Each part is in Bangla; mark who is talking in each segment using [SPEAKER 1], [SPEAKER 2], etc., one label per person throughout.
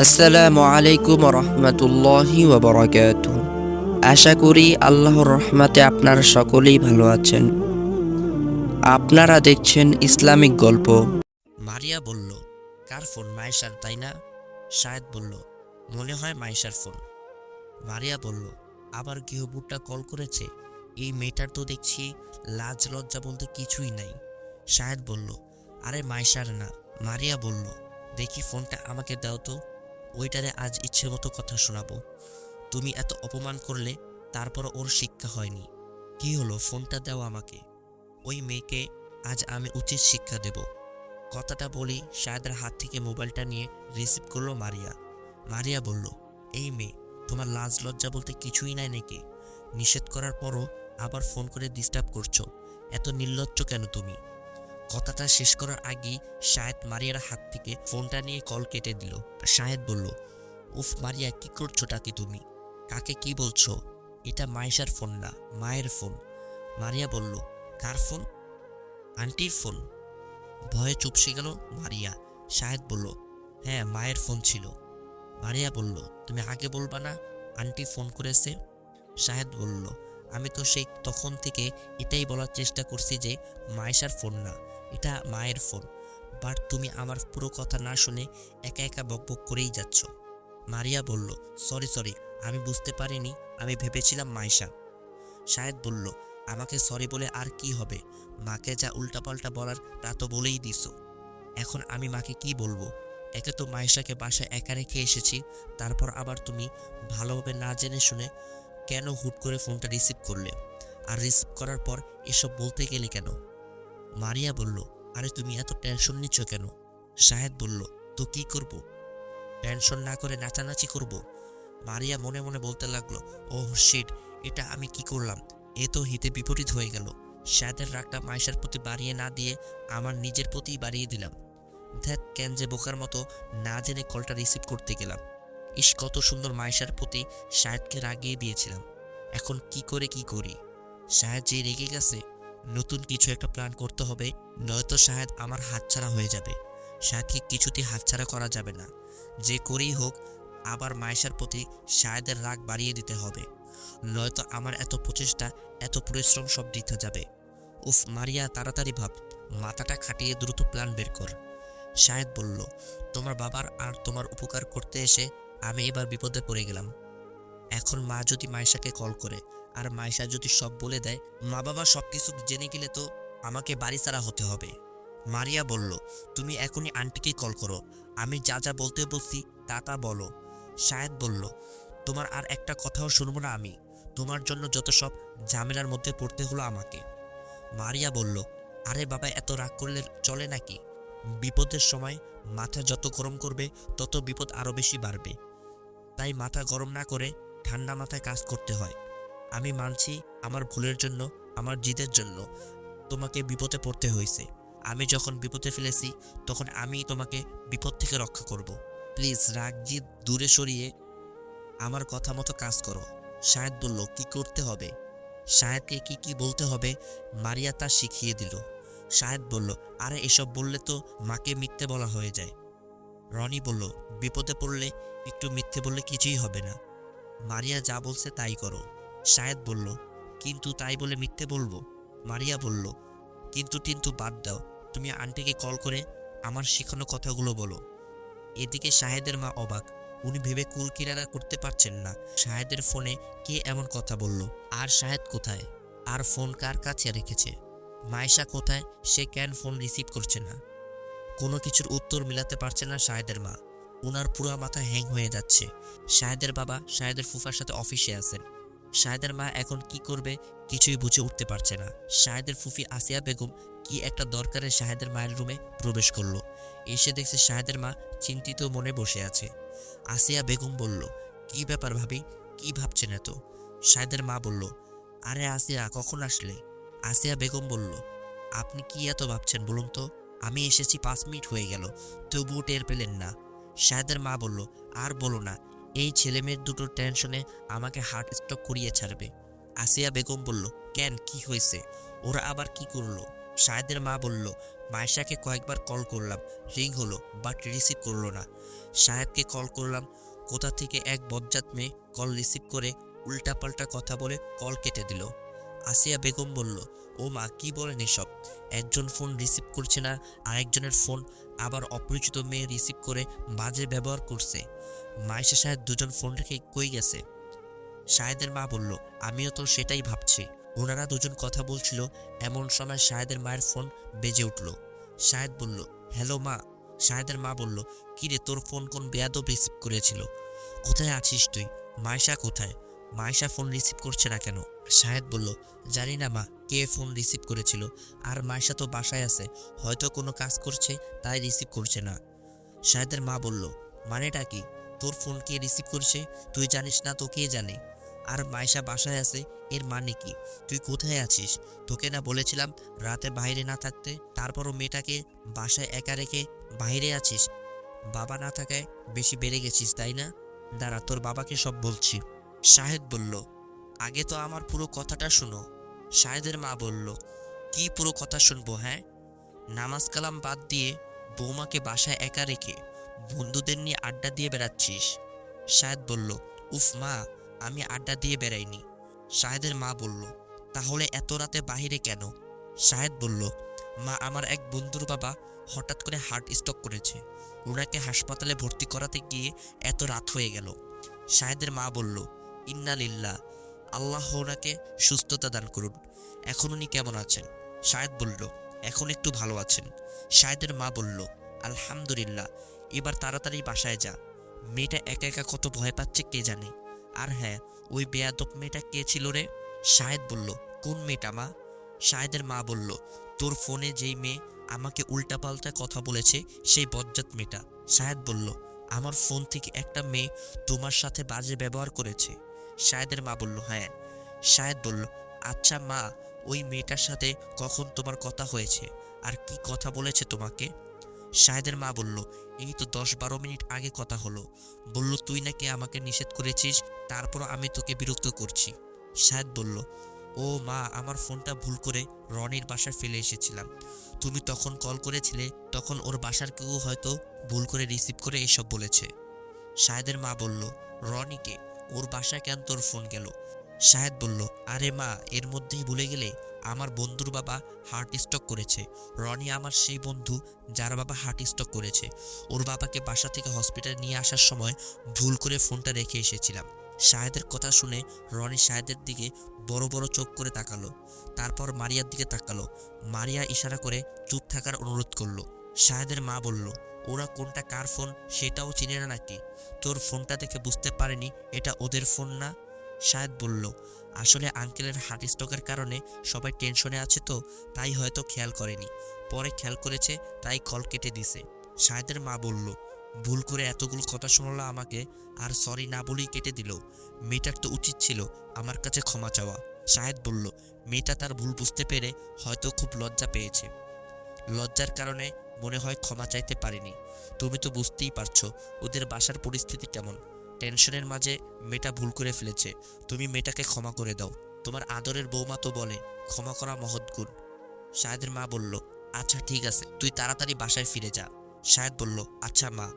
[SPEAKER 1] আসসালামু আলাইকুম রহমতুল্লাহি ওবরাকাত আশা করি আল্লাহর রহমাতে আপনারা সকলেই ভালো আছেন। আপনারা দেখছেন ইসলামিক গল্প।
[SPEAKER 2] মারিয়া বলল, কার ফোন, মায়েশার, তাই না? শায়দ বলল, মনে হয় মায়েশার ফোন। মারিয়া বলল, আবার গৃহবুটটা কল করেছে? এই মেয়েটার তো দেখছি লাজ লজ্জা বলতে কিছুই নাই। শায়দ বলল, আরে মায়েশার না। মারিয়া বলল, দেখি ফোনটা আমাকে দাও তো। ওইটারে আজ ইচ্ছে মতো কথা শোনাবো। তুমি এত অপমান করলে তারপর ওর শিক্ষা হয়নি। কি হলো? ফোনটা দাও আমাকে। ওই মেয়েকে আজ আমি উচিত শিক্ষা দেব। কথাটা বলি শায়দের হাত থেকে মোবাইলটা নিয়ে রিসিভ করল মারিয়া। মারিয়া বলল, এই মেয়ে, তোমার লাজ লজ্জা বলতে কিছুই নাই নাকি? নিষেধ করার পরও আবার ফোন করে ডিস্টার্ব করছ। এত নির্লজ্জ কেন তুমি? কথাটা শেষ করার আগেই শায়দ মারিয়ার হাত থেকে ফোনটা নিয়ে কল কেটে দিল। শাহেদ বলল, উফ মারিয়া, কি করছ টাকি তুমি? কাকে কি বলছো? এটা মায়েশার ফোন না, মায়ের ফোন। মারিয়া বলল, কার ফোন? আন্টির ফোন। ভয়ে চুপসে গেল মারিয়া। শাহেদ বলল হ্যাঁ মায়ের ফোন ছিল। মারিয়া বলল, তুমি আগে বলবা না, আন্টি ফোন করেছে? শাহেদ বলল, আমি তো সেই তখন থেকে এটাই বলার চেষ্টা করছি যে মায়েশার ফোন না এটা মায়ের ফোন। বাট তুমি আমার পুরো কথা না শুনে একা একা বকবক করেই যাচ্ছ। মারিয়া বলল, সরি সরি, আমি বুঝতে পারিনি, আমি ভেবেছিলাম মাইশা। শাহেদ বলল, আমাকে সরি বলে আর কি হবে? মাকে যা উল্টাপাল্টা বলার তা তো বলেই দিছো। এখন আমি মাকে কি বলব? একে তো মায়েশাকে বাসায় একা রেখে এসেছি, তারপর আবার তুমি ভালোভাবে না জেনে শুনে কেন হুট করে ফোনটা রিসিভ করলে? আর রিসিভ করার পর এসব বলতে গেলে কেন? মারিয়া বলল, আরে তুমি এত টেনশন নিচ্ছ কেন? শাহেদ বলল, তো কি করব? টেনশন না করে নাচানাচি করব? মারিয়া মনে মনে বলতে লাগল ও শিট এটা আমি কি করলাম? এ তো হিতে বিপরীত হয়ে গেল। শাহেদের রাগটা মাইশার প্রতি বাড়িয়ে না দিয়ে আমার নিজের প্রতিই বাড়িয়ে দিলাম। ধ্যাত ক্যান যে বোকার মতো না জেনে কলটা রিসিভ করতে গেলাম। ইস, কত সুন্দর মাইশার প্রতি শাহেদকে রাগিয়ে দিয়েছিলাম। এখন কি করে কি করি? শাহেদ যে রেগে গেছে নতুন কিছু একটা প্ল্যান করতে হবে, নয়তো শাহেদ আমার হাতছাড়া হয়ে যাবে। শাহেদকে কিছুতেই হাতছাড়া করা যাবে না। যে করেই হোক, আবার মায়েশার প্রতি শাহেদের রাগ বাড়িয়ে দিতে হবে। নয়তো আমার এত প্রচেষ্টা, এত পরিশ্রম সব দিতে যাবে। উফ, মারিয়া, তাড়াতাড়ি ভাব। মাথাটা খাটিয়ে দ্রুত প্ল্যান বের কর। শাহেদ বলল, তোমার বাবার আর তোমার উপকার করতে এসে আমি এবার বিপদে পড়ে গেলাম। এখন মা যদি মায়েশাকে কল করে আর মায়েশা যদি সব বলে দেয় মা বাবা সব কিছু জেনে গেলে তো আমাকে বাড়ি ছাড়া হতে হবে। মারিয়া বলল, তুমি এখনই আন্টিকে কল করো, আমি যা যা বলতে বলছি তা তা বলো। শাহেদ বলল, তোমার আর একটা কথাও শুনব না আমি, তোমার জন্য যত সব ঝামেলার মধ্যে পড়তে হলো আমাকে। মারিয়া বলল, আরে বাবা, এত রাগ করলে চলে নাকি? বিপদের সময় মাথা যত গরম করবে, তত বিপদ আরও বেশি বাড়বে। তাই মাথা গরম না করে ঠান্ডা মাথায় কাজ করতে হয়। আমি মানছি আমার ভুলের জন্য, আমার জিদের জন্য তোমাকে বিপদে পড়তে হয়েছে। আমি যখন বিপদে ফেলেছি, তখন আমি তোমাকে বিপদ থেকে রক্ষা করব। প্লিজ রাগ জিদ দূরে সরিয়ে আমার কথা মতো কাজ করো। শাহেদ বলল, কি করতে হবে? শাহেদকে কি কি বলতে হবে, মারিয়া তা শিখিয়ে দিল। শাহেদ বলল, আরে, এসব বললে তো মাকে মিথ্যে বলা হয়ে যায়। রনি বলল, বিপদে পড়লে একটু মিথ্যে বললে কিছুই হবে না। মারিয়া যা বলছে তাই করো। শাহেদ বলল, কিন্তু তাই বলে মিথ্যে বলব? মারিয়া বলল, কিন্তু কিন্তু বাদ দাও। তুমি আন্টিকে কল করে আমার শেখানো কথাগুলো বলো। এদিকে শাহেদের মা অবাক। উনি ভেবে কুল কিনারা করতে পারছেন না। শাহেদের ফোনে কে এমন কথা বলল? আর শাহেদ কোথায়? আর ফোন কার কাছে রেখেছে? মায়েশা কোথায়? সে কেন ফোন রিসিভ করছে না? কোনো কিছুর উত্তর মিলাতে পারছে না শাহেদের মা। উনার পুরা মাথা হ্যাং হয়ে যাচ্ছে। শাহেদের বাবা, শাহেদের ফুফার সাথে অফিসে আছেন। শাহেদের মা এখন কি করবে কিছুই বুঝে উঠতে পারছে না। শাহেদের ফুফি আসিয়া বেগম কি একটা দরকারে শাহেদের মায়ের রুমে প্রবেশ করল। এসে দেখছে শাহেদের মা চিন্তিত মনে বসে আছে। আসিয়া বেগম বলল, কি ব্যাপার ভাবি? কি ভাবছেন এত? শাহেদের মা বলল, আরে আসিয়া, কখন আসলে? আসিয়া বেগম বলল, আপনি কি এত ভাবছেন বলুন তো? আমি এসেছি পাঁচ মিনিট হয়ে গেল, তবুও টের পেলেন না। শাহেদের মা বলল, আর বলো না এই ছেলেমেয়ের দুটোর টেনশনে আমাকে হার্ট স্ট্রোক করিয়ে ছাড়বে। আসিয়া বেগম বলল, কেন? কি হয়েছে? ওরা আবার কি করল? শাহেদের মা বলল, মায়েশাকে কয়েকবার কল করলাম। রিং হলো বাট রিসিভ করল না। সাহেবকে কল করলাম, কোথা থেকে এক বজ্জাত মেয়ে কল রিসিভ করে উল্টাপাল্টা কথা বলে কল কেটে দিল। আসিয়া বেগম বলল ও মা, কি বলেন এসব? একজন ফোন রিসিভ করছে না, আরেকজনের ফোন আবার অপরিচিত মেয়ে রিসিভ করে বাজে ব্যবহার করছে। মাইশা সাহেব দুজন ফোন রেখে কই গেছে? সাহেদের মা বলল, আমিও তো সেটাই ভাবছি। ওনারা দুজন কথা বলছিল, এমন সময় সাহেদের মায়ের ফোন বেজে উঠল। সাহেদ বলল, হ্যালো মা। সাহেদের মা বলল, কিরে, তোর ফোন কোন বেয়াদব রিসিভ করেছিল? কোথায় আছিস তুই? মাইশা কোথায়? মাইশা ফোন রিসিভ করছে না কেন? শাহেদ বলল, জানি না মা। কে ফোন রিসিভ করেছিল? আর মাইশা তো বাসায় আছে, হয়তো কোনো কাজ করছে, তাই রিসিভ করছে না। শাহেদের মা বলল, মানেটা কি? তোর ফোন কে রিসিভ করছে? তুই জানিস না তো কে জানে? আর মাইশা বাসায় আছে, এর মানে কি? তুই কোথায় আছিস? তোকে না বলেছিলাম রাতে বাইরে না থাকতে? তারপরও মেয়েটাকে বাসায় একা রেখে বাইরে আছিস? বাবা না থাকায় বেশি বেড়ে গেছিস, তাই না? দাঁড়া, তোর বাবাকে সব বলছি। শাহেদ বলল, আগে তো আমার পুরো কথাটা শুনো। শাহেদের মা বলল, কি পুরো কথা শুনব হ্যাঁ? নামাজ কালাম বাদ দিয়ে বৌমাকে বাসায় একা রেখে বন্ধুদের নিয়ে আড্ডা দিয়ে বেড়াচ্ছিস? শাহেদ বলল, উফ মা, আমি আড্ডা দিয়ে বেড়াইনি। শাহেদের মা বলল, তাহলে এত রাতে বাহিরে কেন? শাহেদ বলল, মা, আমার এক বন্ধুর বাবা হঠাৎ করে হার্ট স্ট্রোক করেছে। ওনাকে হাসপাতালে ভর্তি করাতে গিয়ে এত রাত হয়ে গেল। শাহেদের মা বলল, ইন্না লিল্লাহ আল্লাহ ওনাকে সুস্থতা দান করুন। এখন উনি কেমন আছেন? শাহেদ বলল, এখন একটু ভালো আছেন। শাহেদের মা বলল, আলহামদুলিল্লাহ, এবার তাড়াতাড়ি বাসায় যা। মেয়েটা একা একা কত ভয় পাচ্ছে কে জানে। আর হ্যাঁ ওই বেয়াদব মেয়েটা কে ছিল রে? শাহেদ বলল, কোন মেয়েটা মা? শাহেদের মা বলল, তোর ফোনে যেই মেয়ে আমাকে উল্টাপাল্টা কথা বলেছে সেই বজ্জাত মেয়েটা। শাহেদ বলল, আমার ফোন থেকে একটা মেয়ে তোমার সাথে বাজে ব্যবহার করেছে। শাহেদের মা বলল হ্যাঁ। শাহেদ বলল আচ্ছা মা, ওই মেয়েটার সাথে কখন তোমার কথা হয়েছে? আর কি কথা বলেছে তোমাকে? শাহেদের মা বলল, এই তো দশ বারো মিনিট আগে কথা হলো। বলল, তুই নাকি আমাকে নিষেধ করেছিস, তারপর আমি তোকে বিরক্ত করছি। শাহেদ বলল, ও মা, আমার ফোনটা ভুল করে রনির বাসায় ফেলে এসেছিলাম। তুমি তখন কল করেছিলে, তখন ওর বাসার কেউ হয়তো ভুল করে রিসিভ করে এসব বলেছে। শাহেদের মা বলল, রনিকে? ওর বাসায় কেন তোর ফোন গেল? শাহেদ বলল, আরে মা, এর মধ্যেই ভুলে গেলে আমার বন্ধুর বাবা হার্ট স্ট্রোক করেছে। রনি আমার সেই বন্ধু যার বাবা হার্ট স্ট্রোক করেছে। ওর বাবাকে বাসা থেকে হসপিটালে নিয়ে আসার সময় ভুল করে ফোনটা রেখে এসেছিলাম। শাহেদের কথা শুনে রনি শাহেদের দিকে বড় বড় চোখ করে তাকালো। তারপর মারিয়ার দিকে তাকালো। মারিয়া ইশারা করে চুপ থাকার অনুরোধ করল। শাহেদের মা বলল ওরা কোনটা কার ফোন সেটাও চিনে না নাকি? তোর ফোনটা দেখে বুঝতে পারেনি, এটা ওদের ফোন না? শাহেদ বলল। আসলে আঙ্কেলের হার্ট স্ট্রোকের কারণে সবাই টেনশনে আছে তো, তাই হয়তো খেয়াল করেনি। পরে খেয়াল করেছে, তাই কল কেটে দিছে। শাহেদের মা বলল, ভুল করে এতগুলো কথা শোনালো আমাকে, আর সরি না বলেই কেটে দিল। মেয়েটার তো উচিত ছিল আমার কাছে ক্ষমা চাওয়া। শাহেদ বলল, মেয়েটা তার ভুল বুঝতে পেরে হয়তো খুব লজ্জা পেয়েছে। লজ্জার কারণে মনে হয় ক্ষমা চাইতে পারিনি। তুমি তো বুঝতেই পারছ, ওদের বাসার পরিস্থিতি কেমন। টেনশনের মাঝে মেয়েটা ভুল করে ফেলেছে। তুমি মেয়েটাকে ক্ষমা করে দাও। তোমার আদরের বৌমা তো বলে, ক্ষমা করা মহৎ গুণ। শাহেদের মা বলল আচ্ছা ঠিক আছে, তুই তাড়াতাড়ি বাসায় ফিরে যা। শাহেদ বলল আচ্ছা মা।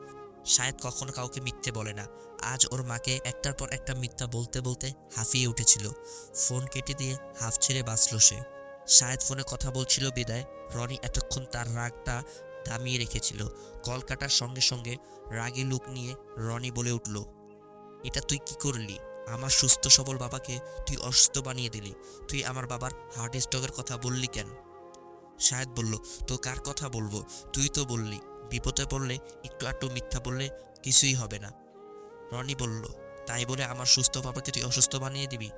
[SPEAKER 2] শাহেদ কখনো কাউকে মিথ্যে বলে না। আজ ওর মাকে একটার পর একটা মিথ্যা বলতে বলতে হাঁফিয়ে উঠেছিল। ফোন কেটে দিয়ে হাফ ছেড়ে বাঁচল সে। শাহেদ ফোনে কথা বলছিল বিদায়। রনি এতক্ষণ তার রাগটা দামিয়ে রেখেছিল। কল কাটার সঙ্গে সঙ্গে রাগী লুক নিয়ে রনি বলে উঠল, এটা তুই কি করলি? আমার সুস্থ সবল বাবাকে তুই অসুস্থ বানিয়ে দিলি। তুই আমার বাবার হার্ট স্ট্রোকের কথা বললি কেন? শাহেদ বলল, তো কার কথা বলব? তুই তো বললি, বিপদে পড়লে একটু আটটু মিথ্যা বললে কিছুই হবে না। রনি বলল, তাই বলে আমার সুস্থ বাবাকে তুই অসুস্থ বানিয়ে দিবি?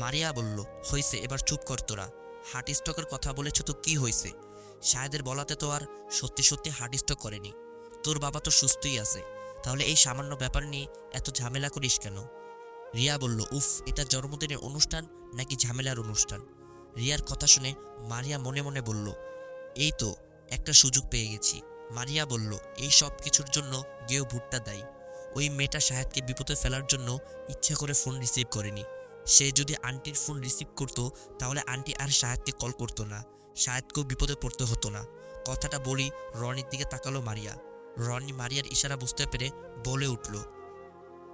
[SPEAKER 2] মারিয়া বলল, হইছে, এবার চুপ কর তোরা। হার্ট স্ট্রোকের কথা বলেছ তো কি হয়েছে? শাহেদের বলাতে তো আর সত্যি সত্যি হার্ট স্ট্রোক করেনি। তোর বাবা তো সুস্থই আছে। তাহলে এই সামান্য ব্যাপার নিয়ে এত ঝামেলা করিস কেন? রিয়া বলল, উফ, এটা জন্মদিনের অনুষ্ঠান নাকি ঝামেলার অনুষ্ঠান? রিয়ার কথা শুনে মারিয়া মনে মনে বলল, এই তো, একটা সুযোগ পেয়ে গেছি। মারিয়া বলল, এই সব কিছুর জন্য গেও ভুট্টা দায়ী। ওই মেয়েটা শাহেদকে বিপদে ফেলার জন্য ইচ্ছা করে ফোন রিসিভ করেনি। সে যদি আন্টির ফোন রিসিভ করতো, তাহলে আন্টি আর শাহেদকে কল করতো না। শাহেদকেও বিপদে পড়তে হতো না। কথাটা বলি রনির দিকে তাকালো মারিয়া। রনি মারিয়ার ইশারা বুঝতে পেরে বলে উঠল,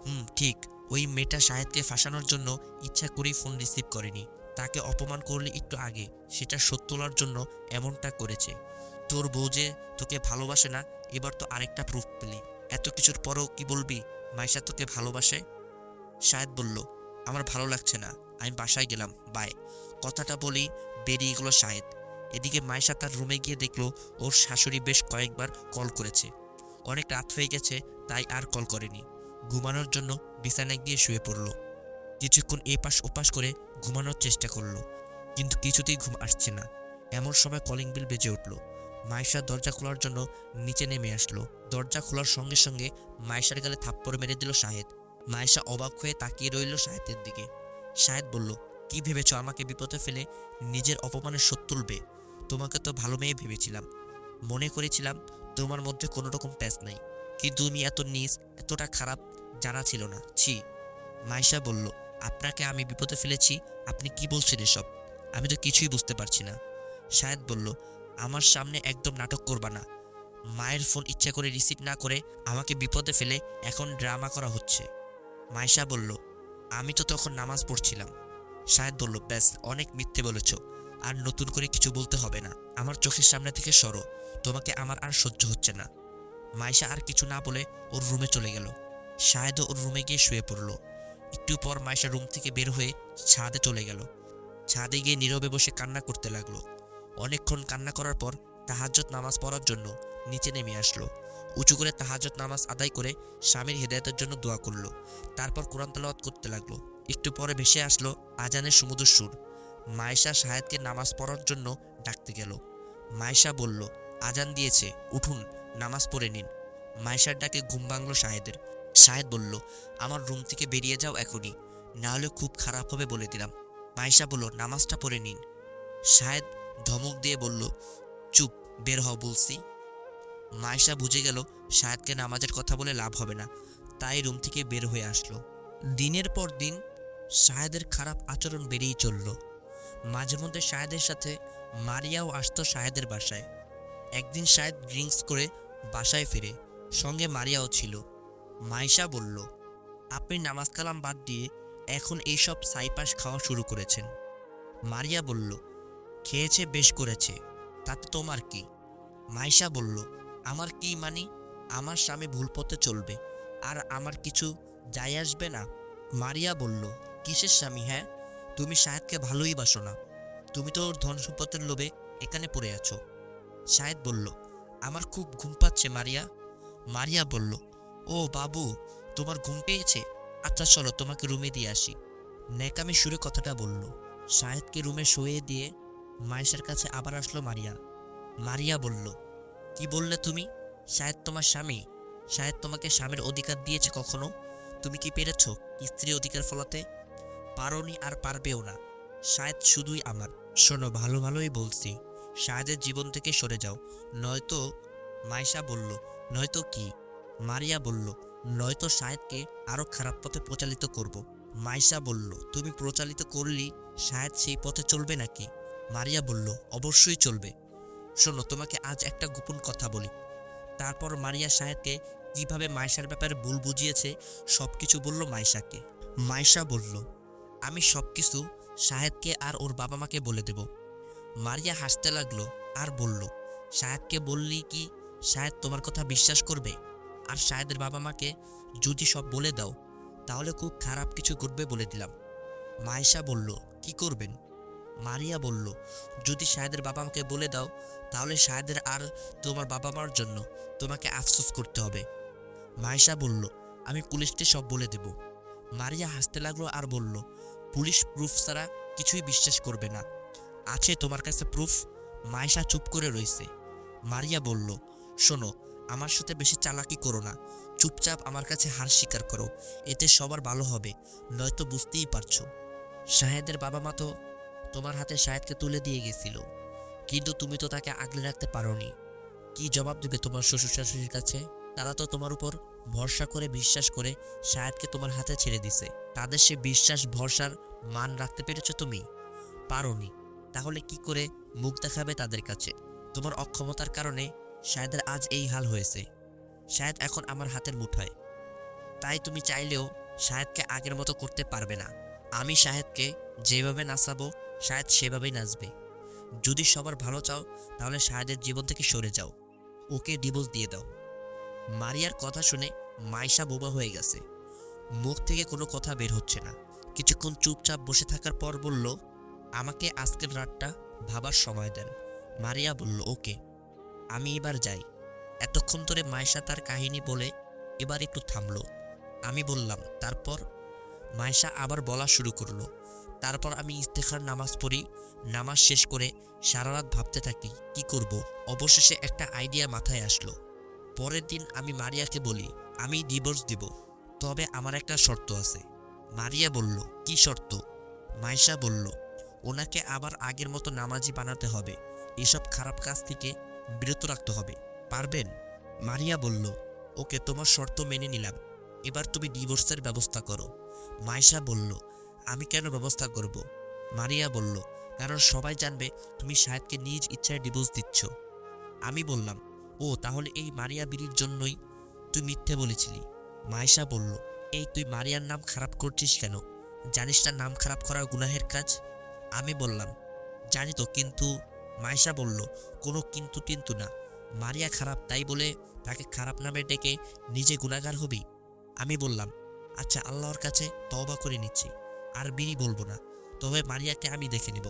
[SPEAKER 2] হুম, ঠিক। ওই মেয়েটা শাহেদকে ফাঁসানোর জন্য ইচ্ছা করেই ফোন রিসিভ করেনি। তাকে অপমান করলে একটু আগে। সেটা শোধ তোলার জন্য এমনটা করেছে। তোর বউ যে তোকে ভালোবাসে না, এবার তো আরেকটা প্রুফ পেলি। এত কিছুর পরও কি বলবি? মাইশা তোকে ভালোবাসে? শাহেদ বলল আমার ভালো লাগছে না। আমি বাসায় গেলাম। বাই। কথাটা বলি বেরিয়ে গেল শাহেদ। এদিকে মাইশা তার রুমে গিয়ে দেখল ওর শাশুড়ি বেশ কয়েকবার কল করেছে। অনেক রাত হয়ে গেছে, তাই আর কল করেনি। ঘুমানোর জন্য বিছানায় গিয়ে শুয়ে পড়ল। কিছুক্ষণ এপাশ ওপাশ করে ঘুমানোর চেষ্টা করল। কিন্তু কিছুতেই ঘুম আসছে না। এমন সময় কলিং বিল বেজে উঠল। মাইশা দরজা খোলার জন্য নিচে নেমে আসলো। দরজা খোলার সঙ্গে সঙ্গে মাইশার গালে থাপ্পড় মেরে দিল শাহেদ। মাইশা অবাক হয়ে তাকিয়ে রইল শাহেদের দিকে। সাহেদ বলল, কি ভেবেছ আমাকে বিপদে ফেলে? নিজের অপমানের শোধ তুলবে। তোমাকে তো ভালো মেয়ে ভেবেছিলাম। মনে করেছিলাম তোমার মধ্যে কোনো রকম প্যাচ নাই। কিন্তু তুমি এত নিজ, এতটা খারাপ জানা ছিল না। ছি। মাইশা বলল, আপনাকে আমি বিপদে ফেলেছি? আপনি কি বলছেন এসব? আমি তো কিছুই বুঝতে পারছি না। শাহেদ বলল, আমার সামনে একদম নাটক করবা না। মায়ের ফোন ইচ্ছা করে রিসিভ না করে আমাকে বিপদে ফেলে এখন ড্রামা করা হচ্ছে। মাইশা বলল, আমি তো তখন নামাজ পড়ছিলাম। শাহেদ বলল, ব্যাস, অনেক মিথ্যে বলেছ। আর নতুন করে কিছু বলতে হবে না। আমার চোখের সামনে থেকে সরো। তোমাকে আমার আর সহ্য হচ্ছে না। মাইশা আর কিছু না বলে ওর রুমে চলে গেল। শাহেদও ওর রুমে গিয়ে শুয়ে পড়ল। একটু পর মাইশা রুম থেকে বের হয়ে ছাদে চলে গেল। ছাদে গিয়ে নীরবে বসে কান্না করতে লাগল। অনেকক্ষণ কান্না করার পর তাহাজ্জত নামাজ পড়ার জন্য নিচে নেমে আসলো। উঁচু করে তাহাজ্জত নামাজ আদায় করে স্বামীর হেদায়তের জন্য দোয়া করল। তারপর কোরআন তালাওয়াত করতে লাগল। একটু পরে ভেসে আসলো আজানের সমুদ্র সুর। মায়েশা শাহেদকে নামাজ পড়ার জন্য ডাকতে গেল। মায়েশা বলল, আজান দিয়েছে, উঠুন, নামাজ পড়ে নিন। মায়েশার ডাকে ঘুম ভাঙল শাহেদের। শাহেদ বলল, আমার রুম থেকে বেরিয়ে যাও এখনই না হলে খুব খারাপ হবে বলে দিলাম। মায়েশা বলল, নামাজটা পড়ে নিন। শাহেদ ধমক দিয়ে বলল, চুপ, বের হও বলছি। মায়েশা বুঝে গেল শাহেদকে নামাজের কথা বলে লাভ হবে না, তাই রুম থেকে বের হয়ে আসলো। দিনের পর দিন শাহেদের খারাপ আচরণ বেড়েই চলল। মাঝে মধ্যে শাহেদের সাথে মারিয়াও আসতো শাহেদের বাসায়। একদিন শাহেদ ড্রিঙ্কস করে বাসায় ফিরে, সঙ্গে মারিয়াও ছিল। মাইশা বলল, আপনি নামাজ কালাম বাদ দিয়ে এখন এইসব সাইপাস খাওয়া শুরু করেছেন। মারিয়া বলল, খেয়েছে, বেশ করেছে, তাতে তোমার কি? মাইশা বলল আমার কি মানি? আমার স্বামী ভুল পথে চলবে। আর আমার কিছু যাই আসবে না। মারিয়া বলল, কিসের স্বামী হ্যাঁ? তুমি শাহেদকে ভালোই বাসো না। তুমি তো ওর ধন সম্পদের লোভে এখানে পড়ে আছো। শাহেদ বলল, আমার খুব ঘুম পাচ্ছে মারিয়া। মারিয়া বলল, ও বাবু, তোমার ঘুম পেয়েছে? আচ্ছা চলো তোমাকে রুমে দিয়ে আসি। নেকামি সুরে কথাটা বলল। শাহেদকে রুমে শুয়ে দিয়ে মায়েশার কাছে আবার আসলো মারিয়া। মারিয়া বলল কি বললে তুমি? শায়দ তোমার স্বামী, শায়দ তোমাকে স্বামীর অধিকার দিয়েছে কখনো? তুমি কি পেরেছ স্ত্রী অধিকার ফলাতে? পারোনি আর পারবেও না। শায়দ শুধুই আমার। শোনো, ভালো ভালোই বলছি। শায়দের জীবন থেকে সরে যাও। নয়তো মাইশা বলল, নয়তো কি? মারিয়া বলল, নয়তো শায়দকে আরও খারাপ পথে প্রচালিত করব। মাইশা বলল, তুমি প্রচালিত করলি, শায়দ সেই পথে চলবে নাকি? মারিয়া বলল, অবশ্যই চলবে। শোনো, তোমাকে আজ একটা গোপন কথা বলি। তারপর মারিয়া সাহেবকে কীভাবে মাইশার ব্যাপারে ভুল বুঝিয়েছে সব কিছু বলল মাইশাকে মাইশা বলল, আমি সব কিছু সাহেবকে আর ওর বাবা মাকে বলে দেব। মারিয়া হাসতে লাগল আর বলল সাহেবকে বললি কি সাহেব তোমার কথা বিশ্বাস করবে? আর সাহেদের বাবা মাকে যদি সব বলে দাও, তাহলে খুব খারাপ কিছু ঘটবে বলে দিলাম। মাইশা বলল, কি করবেন? মারিয়া বলল, যদি শাহেদের বাবা মাকে বলে দাও, তাহলে শাহেদের আর তোমার বাবা মার জন্য তোমাকে আফসোস করতে হবে। মাইশা বলল, আমি পুলিশকে সব বলে দেব। মারিয়া হাসতে লাগল আর বলল, পুলিশ প্রুফ ছাড়া কিছুই বিশ্বাস করবে না। আছে তোমার কাছে প্রুফ? মাইশা চুপ করে রইছে মারিয়া বলল, শোনো, আমার সাথে বেশি চালাকি করো না। চুপচাপ আমার কাছে হার স্বীকার করো। এতে সবার ভালো হবে, নয়তো বুঝতেই পারছ। শাহেদের বাবা মা তো তোমার হাতে শাহেদকে তুলে দিয়ে গেছিল। কিন্তু তুমি তো তাকে আগলে রাখতে পারোনি। কি জবাব দেবে তোমার শ্বশুর শাশুড়ির কাছে? তারা তো তোমার উপর ভরসা করে বিশ্বাস করে শাহেদকে তোমার হাতে ছেড়ে দিছে। তাদের সে বিশ্বাস, ভরসার মান রাখতে পেরেছ তুমি? পারোনি। তাহলে কি করে মুখ দেখাবে তাদের কাছে? তোমার অক্ষমতার কারণে শায়দের আজ এই হাল হয়েছে। শায়দ এখন আমার হাতের মুঠোয়। তাই তুমি চাইলেও শাহেদকে আগের মতো করতে পারবে না। আমি শাহেদকে যেভাবে নাচাবো শায়দ সেভাবেই নাচবে। যদি সবার ভালো চাও, তাহলে শাহেদের জীবন থেকে সরে যাও। ওকে ডিভোর্স দিয়ে দাও। মারিয়ার কথা শুনে মাইশা বোবা হয়ে গেছে। মুখ থেকে কোনো কথা বের হচ্ছে না। কিছুক্ষণ চুপচাপ বসে থাকার পর বলল, আমাকে আজকের রাতটা ভাবার সময় দেন। মারিয়া বলল, ওকে, আমি এবার যাই। এতক্ষণ ধরে মায়েশা তার কাহিনী বলে এবার একটু থামলো। আমি বললাম, তারপর? মায়েশা আবার বলা শুরু করল তারপর আমি ইস্তেখার নামাজ পড়ি। নামাজ শেষ করে সারা রাত ভাবতে থাকি, কি করব? অবশেষে একটা আইডিয়া মাথায় আসলো। পরের দিন আমি মারিয়াকে বলি, আমি ডিভোর্স দিব। তবে আমার একটা শর্ত আছে। মারিয়া বলল, কি শর্ত? মাইশা বলল, ওনাকে আবার আগের মতো নামাজি বানাতে হবে। এসব খারাপ কাজ থেকে বিরত রাখতে হবে। পারবেন? মারিয়া বলল, ওকে তোমার শর্ত মেনে নিলাম। এবার তুমি ডিভোর্সের ব্যবস্থা করো। মাইশা বলল আমি কেন ব্যবস্থা করব? মারিয়া বলল, কারণ সবাই জানবে তুমি শাহেদকে নিজ ইচ্ছায় ডিভোর্স দিচ্ছ। আমি বললাম, ও, তাহলে এই মারিয়া বিড়ির জন্যই তুই মিথ্যে বলেছিলি। মায়েশা বলল, এই তুই মারিয়ার নাম খারাপ করছিস কেন? জানিস না নাম খারাপ করা গুনাহের কাজ? আমি বললাম, জানি তো, কিন্তু মায়েশা বলল, কোনো কিন্তু কিন্তু না। মারিয়া খারাপ তাই বলে তাকে খারাপ নামে ডেকে নিজে গুণাগার হবি? আমি বললাম আচ্ছা আল্লাহর কাছে তওবা করে নিচ্ছি। আর বিড়ি বলব না। তবে মারিয়াকে আমি দেখে নিব।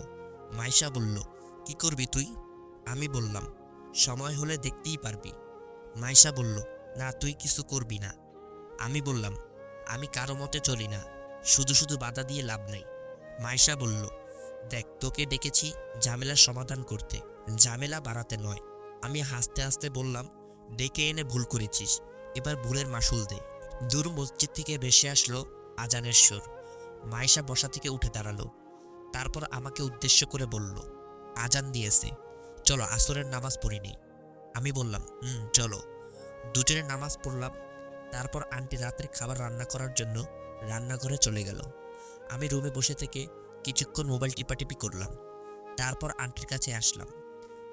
[SPEAKER 2] মাইশা বলল, কি করবি তুই? আমি বললাম, সময় হলে দেখতেই পারবি। মাইশা বলল, না, তুই কিছু করবি না। আমি বললাম, আমি কারও মতে চলি না। শুধু শুধু বাধা দিয়ে লাভ নেই। মাইশা বলল, দেখ, তোকে ডেকেছি ঝামেলার সমাধান করতে। ঝামেলা বাড়াতে নয়। আমি হাসতে হাসতে বললাম, ডেকে এনে ভুল করেছিস। এবার ভুলের মাসুল দে। দূর মসজিদ থেকে ভেসে আসলো আজানের সুর মাইশা বসা থেকে উঠে দাঁড়াল। তারপর আমাকে উদ্দেশ্য করে বলল, আজান দিয়েছে। চলো, আসরের নামাজ পড়িনি আমি বললাম, হুম, চলো। দুজনের নামাজ পড়লাম। তারপর আন্টি রাতের খাবার রান্না করার জন্য রান্নাঘরে চলে গেল। আমি রুমে বসে থেকে কিছুক্ষণ মোবাইল টিপাটিপি করলাম। তারপর আন্টির কাছে আসলাম।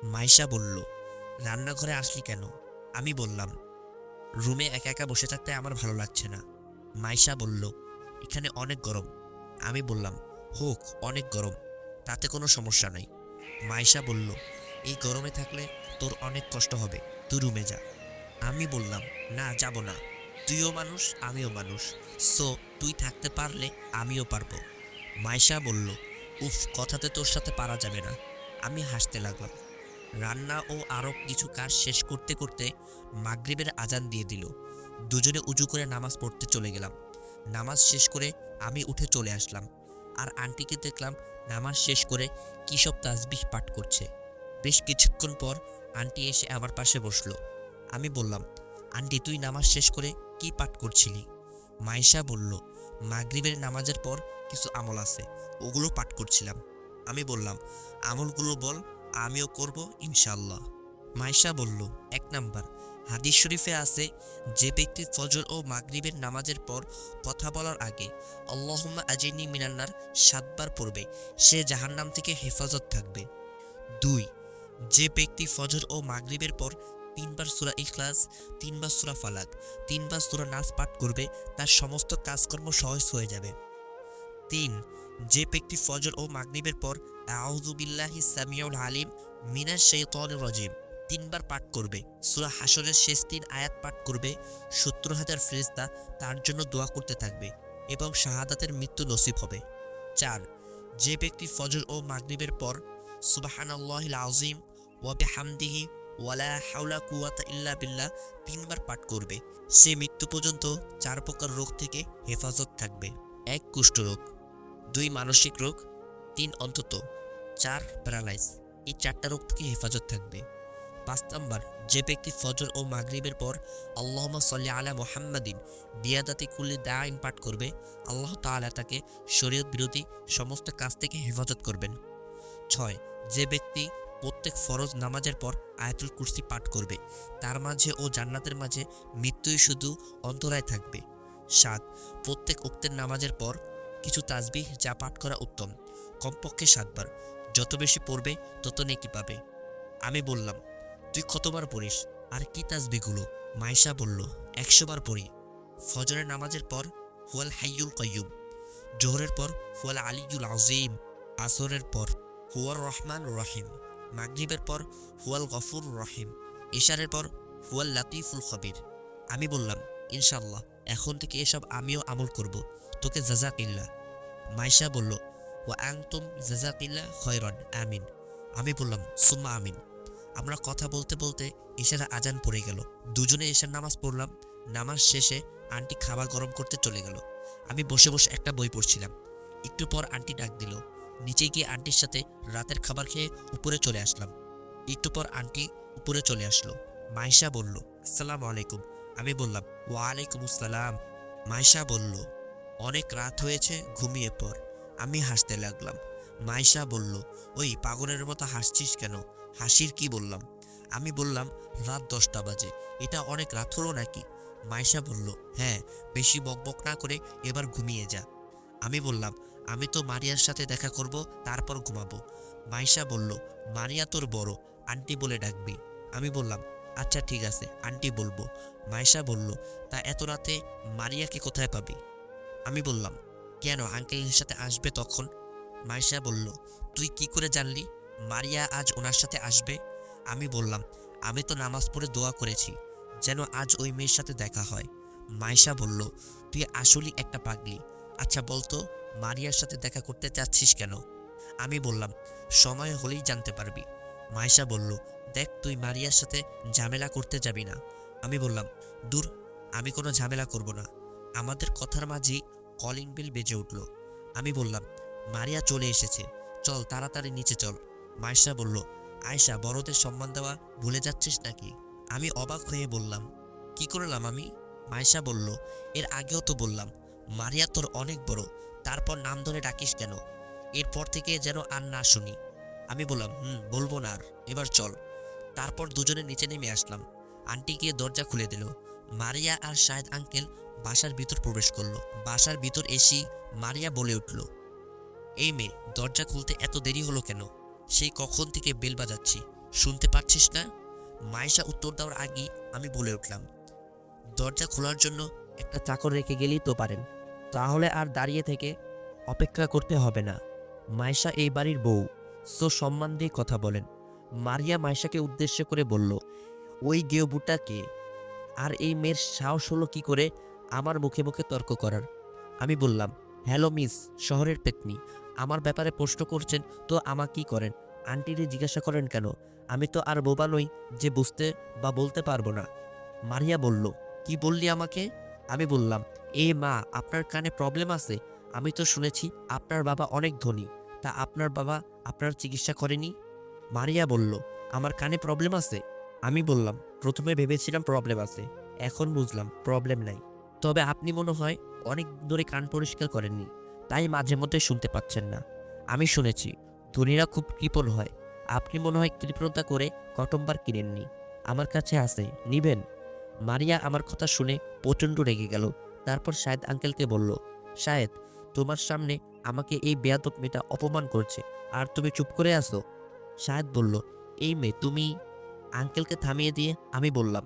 [SPEAKER 2] মাইশা বলল, রান্নাঘরে আসলি কেন? আমি বললাম, রুমে একা একা বসে থাকতে আমার ভালো লাগছে না। মাইশা বলল, এখানে অনেক গরম। আমি বললাম, হোক, অনেক গরম, তাতে কোনো সমস্যা নাই। মাইশা বলল, এই গরমে থাকলে তোর অনেক কষ্ট হবে, তুই রুমে যা। আমি বললাম, না, যাব না। তুইও মানুষ, আমিও মানুষ। সো, তুই থাকতে পারলে আমিও পারব। মাইশা বলল, উফ, কথাতে তোর সাথে পারা যাবে না। আমি হাসতে লাগলাম। রান্না ও আরও কিছু কাজ শেষ করতে করতে মাগরিবের আজান দিয়ে দিল। দুজনে উজু করে নামাজ পড়তে চলে গেলাম। নামাজ শেষ করে আমি উঠে চলে আসলাম। আর আন্টিকে দেখলাম নামাজ শেষ করে কী সব তাসবিহ পাঠ করছে। বেশ কিছুক্ষণ পর আন্টি এসে আমার পাশে বসল। আমি বললাম, আন্টি, তুই নামাজ শেষ করে কি পাঠ করছিলি? মাইশা বলল, মাগরিবের নামাজের পর কিছু আমল আছে, ওগুলো পাঠ করছিলাম। আমি বললাম, আমলগুলো বল, আমিও করব ইনশাল্লাহ মাইশা বলল, এক নাম্বার হাদিস শরীফে আছে, যে ব্যক্তি ফজর ও মাগরিবের নামাজের পর কথা বলার আগে, আল্লাহুম্মা আজিনি মিনান্নার সাতবার পড়বে, সে জাহান্নাম থেকে হেফাজত থাকবে। দুই, যে ব্যক্তি ফজর ও মাগরিবের পর তিনবার সুরা ইখলাস, তিনবার সুরা ফালাক, তিনবার সুরা নাচ পাঠ করবে, তার সমস্ত কাজকর্ম সহজ হয়ে যাবে। তিন, যে ব্যক্তি ফজর ও মাগরিবের পর, আউযু বিল্লাহি সামিউল আলিম মিনাশ শাইতানির রাজিম তিনবার পাঠ করবে। সূরা হাসরের শেষ তিন আয়াত পাঠ করবে। সত্তর হাজার ফেরেশতা তার জন্য দোয়া করতে থাকবে এবং শাহাদাতের মৃত্যু নসিব হবে। চার, যে ব্যক্তি ফজর ও মাগরিবের পর সুবহানাল্লাহিল আযীম ওয়া বিহামদিহি ওয়ালা হাওলা কুওয়াতা ইল্লা বিল্লা তিনবার পাঠ করবে, সে মৃত্যু পর্যন্ত চার প্রকার রোগ থেকে হেফাজত থাকবে। এক, কুষ্ঠরোগ। দুই, মানসিক রোগ। তিন, অন্তত। চার প্যারালাইজ এই চারটা রোগ থেকে হেফাজত থাকবে। পাঁচ নাম্বার, যে ব্যক্তি ফজর ও মাগরিবের পর আল্লাহমা সাল্লি আলা মোহাম্মদিন বিয়াদাতি কুল্লি দাইন পাঠ করবে, আল্লাহ তাআলা তাকে শরীয়ত বিরোধী সমস্ত কাজ থেকে হেফাজত করবেন। ছয়, যে ব্যক্তি প্রত্যেক ফরজ নামাজের পর আয়াতুল কুরসি পাঠ করবে, তার মাঝে ও জান্নাতের মাঝে মৃত্যুই শুধু অন্তরায় থাকবে। সাত, প্রত্যেক উক্তের নামাজের পর কিছু তাসবিহ যা পাঠ করা উত্তম। কমপক্ষে সাতবার, যত বেশি পড়বে তত নেকি পাবে। আমি বললাম তুই কতবার পড়িস? আর কি তাসবিগুলো মাইশা বলল একশো বার পড়ি। ফজরের নামাজের পর হুয়াল হাইয়ুল কয়ুম জোহরের পর হুয়াল আলিউল আজিম আসরের পর হুয়ার রহমান রহিম। মাগরিবের পর হুয়াল গফুর রহিম। ইশারের পর হুয়াল লাতিফুল খবির। আমি বললাম ইনশাল্লাহ এখন থেকে এসব আমিও আমল করব। তোকে জাজাকিল্লা। মাইশা বলল ও আংতুম জাজাকিল্লা খয়রন, আমিন। আমি বললাম, সুম্মা আমিন। আমরা কথা বলতে বলতে এশারা আজান পড়ে গেল। দুজনে এশার নামাজ পড়লাম। নামাজ শেষে আন্টি খাবার গরম করতে চলে গেল। আমি বসে বসে একটা বই পড়ছিলাম। একটু পর আন্টি ডাক দিল। নিচে গিয়ে আন্টির সাথে রাতের খাবার খেয়ে উপরে চলে আসলাম। একটু পর আন্টি উপরে চলে আসলো। মাইশা বলল, আসসালামু আলাইকুম। আমি বললাম, ওয়ালাইকুম আসসালাম। মাইশা বলল, অনেক রাত হয়েছে, ঘুমিয়ে পর আমি হাসতে লাগলাম। মাইশা বলল, ওই পাগলের মতো হাসছিস কেন? হাসির কি বললাম? আমি বললাম, রাত দশটা বাজে। এটা অনেক রাত হলো নাকি? মাইশা বলল হ্যাঁ বেশি বকবক না করে এবার ঘুমিয়ে যা। আমি বললাম, আমি তো মারিয়ার সাথে দেখা করব, তারপর ঘুমাবো। মাইশা বলল, মারিয়া তোর বড়, আন্টি বলে ডাকবি। আমি বললাম আচ্ছা ঠিক আছে, আন্টি বলব। মাইশা বলল, তা এত রাতে মারিয়াকে কোথায় পাবি? আমি বললাম, কেন আঙ্কেলের সাথে আসবে তখন? মাইশা বলল, তুই কি করে জানলি? মারিয়া আজ ওনার সাথে আসবে? আমি বললাম, আমি তো নামাজ পড়ে দোয়া করেছি, যেন আজ ওই মেয়ের সাথে দেখা হয়। মাইশা বলল, তুই আসলেই একটা পাগলি। আচ্ছা বলতো মারিয়ার সাথে দেখা করতে চাচ্ছিস কেন? আমি বললাম, সময় হলেই জানতে পারবি। মাইশা বলল, দেখ, তুই মারিয়ার সাথে ঝামেলা করতে যাবি না। আমি বললাম, দূর, আমি কোনো ঝামেলা করব না। আমাদের কথার মাঝেই কলিং বিল বেজে উঠল। আমি বললাম, মারিয়া চলে এসেছে। চল, তাড়াতাড়ি নিচে চল। মাইশা বলল, আয়শা বড়দের সম্মান দেওয়া ভুলে যাচ্ছিস নাকি? আমি অবাক হয়ে বললাম, কি করলাম আমি? মাইশা বলল, এর আগেও তো বললাম, মারিয়া তোর অনেক বড়, তারপর নাম ধরে ডাকিস কেন? এরপর থেকে যেন আর না শুনি। আমি বললাম, হুম, বলব না আর, এবার চল। তারপর দুজনে নিচে নেমে আসলাম। আন্টি গিয়ে দরজা খুলে দিল। মারিয়া আর শাহেদ আঙ্কেল বাসার ভিতর প্রবেশ করল। বাসার ভিতর এসেই মারিয়া বলে উঠল, এই মেয়ে, দরজা খুলতে এত দেরি হলো কেন? সেই কখন থেকে বেল বাজাচ্ছি, শুনতে পাচ্ছিস না? মাইশা উত্তর দেওয়ার আগেই আমি বলে উঠলাম, দরজা খোলার জন্য একটা চাকর রেখে গেলেই তো পারেন, তাহলে আর দাঁড়িয়ে থেকে অপেক্ষা করতে হবে না। মাইশা এই বাড়ির বউ, সো সম্মান দিয়ে কথা বলেন। মারিয়া মাইশাকে উদ্দেশ্য করে বলল, ওই গেয়বুটা কে? আর এই মেয়ের সাহস হলো কি করে আমার মুখে মুখে তর্ক করার? আমি বললাম, হ্যালো মিস, শহরের পেতনি আমার ব্যাপারে প্রশ্ন করছেন, তো আমা কি করেন? আন্টিরে জিজ্ঞাসা করেন কেন? আমি তো আর বোবা নই যে বুঝতে বা বলতে পারব না। মারিয়া বলল, কি বললি আমাকে? আমি বললাম, এ মা, আপনার কানে প্রবলেম আছে। আমি তো শুনেছি আপনার বাবা অনেক ধনী। তা আপনার বাবা আপনার চিকিৎসা করেনি? মারিয়া বলল, আমার কানে প্রবলেম আছে। আমি বললাম, প্রথমে ভেবেছিলাম প্রবলেম আছে। এখন বুঝলাম প্রবলেম নাই। তবে আপনি মনে হয় অনেক ধরে কান পরিষ্কার করেননি। তাই মাঝে মধ্যে শুনতে পাচ্ছেন না। আমি শুনেছি, ধনীরা খুব কৃপণ হয়। আপনি মনে হয় কৃপণতা করে কটম্বার কিনেননি। আমার কাছে আছে, নিবেন। মারিয়া আমার কথা শুনে প্রচণ্ড রেগে গেল। তারপর শাহেদ আঙ্কেলকে বলল শাহেদ তোমার সামনে আমাকে এই বেয়াদব মেয়েটা অপমান করছে। আর তুমি চুপ করে আসো শাহেদ বলল, এই মেয়ে, তুমি আঙ্কেলকে থামিয়ে দিয়ে আমি বললাম